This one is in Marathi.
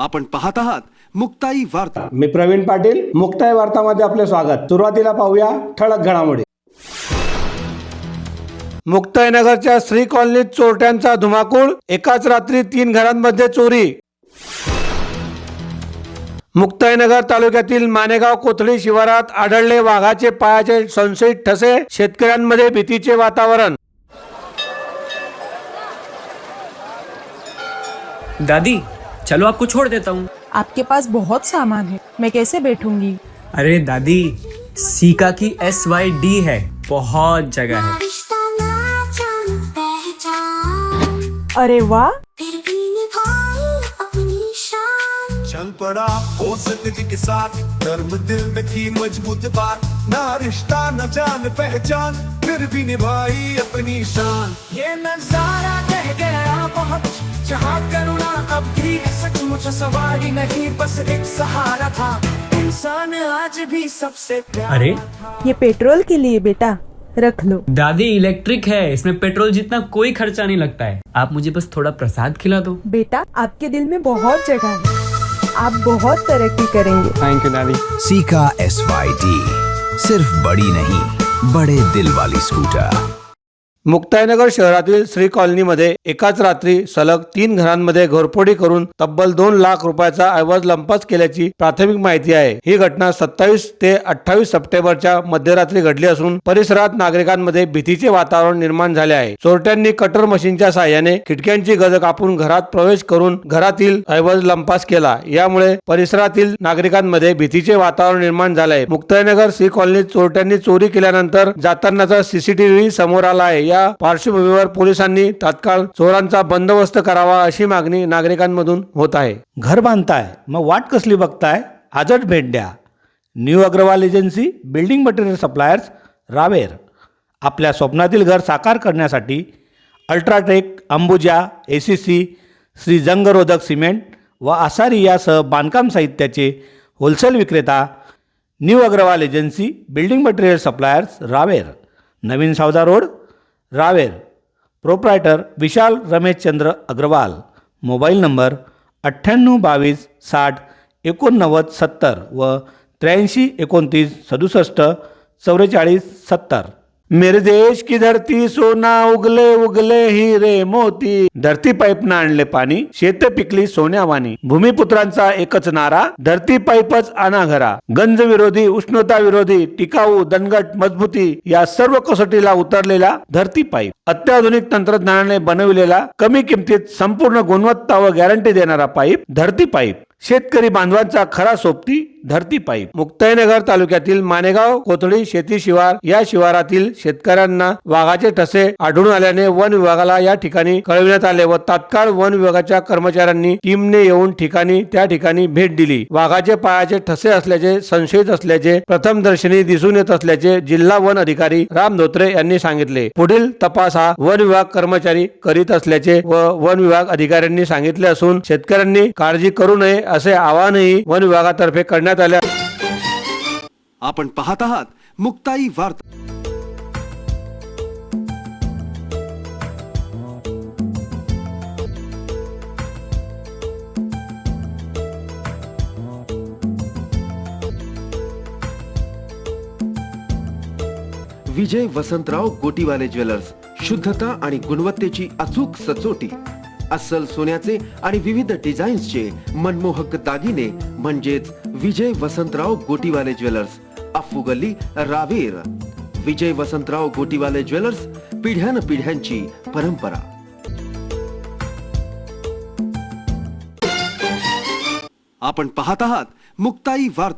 आपण पाहत आहात मुक्ताई वार्ता. मी प्रवीण पाटील मुक्ताय वार्तामध्ये आपले स्वागत. सुरुवातीला पाहूया ठळक घडामोडी. मुक्ताईनगरच्या श्री कॉलनीत चोरट्यांचा धुमाकूळ एकाच रात्री तीन घरांमध्ये चोरी. मुक्ताईनगर तालुक्यातील मानेगाव कोथळी शिवारात आढळले वाघाचे पायाचे संशयित ठसे शेतकऱ्यांमध्ये भीतीचे वातावरण. दादी चलो आपको छोड़ देता हूँ। आपके पास बहुत सामान है। मैं कैसे बैठूँगी? अरे दादी सीका की एस वाई डी है बहुत जगह है। अरे वाह! चल पड़ा हो ज़िंदगी के साथ। धर्म दिल में थी मज़बूत बात। ना रिश्ता न जान पहचान। फिर भी निभाई अपनी शान। ये नज़ारा कह गया बहुत। जहाँ करुणा अब भी सचमुच सवारी नहीं बस एक सहारा था। इंसान आज भी सबसे प्यारा अरे। ये पेट्रोल के लिए बेटा रख लो। दादी इलेक्ट्रिक है इसमें पेट्रोल जितना कोई खर्चा नहीं लगता है। आप मुझे बस थोड़ा प्रसाद खिला दो। बेटा आपके दिल में बहुत जगह है। आप बहुत तरक्की करेंगे। थैंक यू दादी सीका एस वाई डी सिर्फ बड़ी नहीं बड़े दिल वाली स्कूटर। मुक्ताईनगर शहरातील श्री कॉलनीमध्ये एकाच रात्री सलग तीन घरांमध्ये घोरफोडी करून तब्बल दोन लाख रुपयाचा ऐवज लंपास केल्याची प्राथमिक माहिती आहे. ही घटना सत्तावीस ते अठ्ठावीस सप्टेंबरच्या मध्यरात्री घडली असून परिसरात नागरिकांमध्ये भीतीचे वातावरण निर्माण झाले आहे. चोरट्यांनी कटर मशीनच्या साह्याने खिडक्यांची गज कापून घरात प्रवेश करून घरातील ऐवज लंपास केला. यामुळे परिसरातील नागरिकांमध्ये भीतीचे वातावरण निर्माण झाले आहे. मुक्ताईनगर श्री कॉलनीत चोरट्यांनी चोरी केल्यानंतर जातानाचा सीसीटीव्ही समोर आला आहे. या पार्श्वभूमीवर पोलिसांनी तात्काळ चोरांचा बंदोबस्त करावा अशी मागणी नागरिकांमधून होत आहे. घर बांधताय मग वाट कसली बघताय? आजच भेट द्या. New Agarwal agency building material suppliers Raver. आपल्या स्वप्नातील घर साकार करण्यासाठी UltraTech Ambuja A C C Shri जंगरोधक cement व आसारी यासह बांधकाम साहित्याचे होलसेल विक्रेता new Agarwal agency building material suppliers Raver. नवीन Savda road Raver. Proprietor Vishal Rameshchandra Agarwal. Mobile number अठ्ठ्याण्णव बावीस साठ एकोणनव्वद सत्तर व त्र्याऐंशी एकोणतीस सदुसष्ट चौवेचाळीस सत्तर. मेरे देश की धरती सोना उगले उगले हिरे मोती. धरती पाईपनं आणले पाणी शेत पिकली सोन्यावानी भूमिपुत्रांचा एकच नारा धरती पाईपच अनाघरा. घरा गंज विरोधी उष्णता विरोधी टिकाऊ दणगट मजबूती या सर्व कसोटीला उतरलेला धरती पाईप. अत्याधुनिक तंत्रज्ञानाने बनविलेला कमी किमतीत संपूर्ण गुणवत्ता व गॅरंटी देणारा पाईप धरती पाईप. शेतकरी बांधवांचा खरा सोबती धरती पाईप. मुक्ताईनगर तालुक्यातील मानेगाव कोथळी शेती शिवार या शिवारातील शेतकऱ्यांना वाघाचे ठसे आढळून आल्याने वन विभागाला या ठिकाणी कळविण्यात आले व तात्काळ वन विभागाच्या कर्मचाऱ्यांनी टीमने येऊन ठिकाणी त्या ठिकाणी भेट दिली. वाघाचे पायाचे ठसे असल्याचे संशयित असल्याचे प्रथम दर्शनी दिसून येत असल्याचे जिल्हा वन अधिकारी राम धोत्रे यांनी सांगितले. पुढील तपास हा वन विभाग कर्मचारी करीत असल्याचे व वन विभाग अधिकाऱ्यांनी सांगितले असून शेतकऱ्यांनी काळजी करू नये असे आवाहनही वन विभागातर्फे करण्यात आले आपण पाहत आहात मुक्ताई वार्ता. विजय वसंतराव गोटीवाले ज्वेलर्स शुद्धता आणि गुणवत्तेची अचूक सचोटी. अस्सल सोन्याचे आणि विविध डिझाईन्सचे मनमोहक दागिने म्हणजेच विजय वसंतराव गोटीवाले ज्वेलर्स अफू गल्ली रावेर. विजय वसंतराव गोटीवाले ज्वेलर्स पिढ्यान पिढ्यांची परंपरा. आपण पाहत आहात मुक्ताई वार्ता.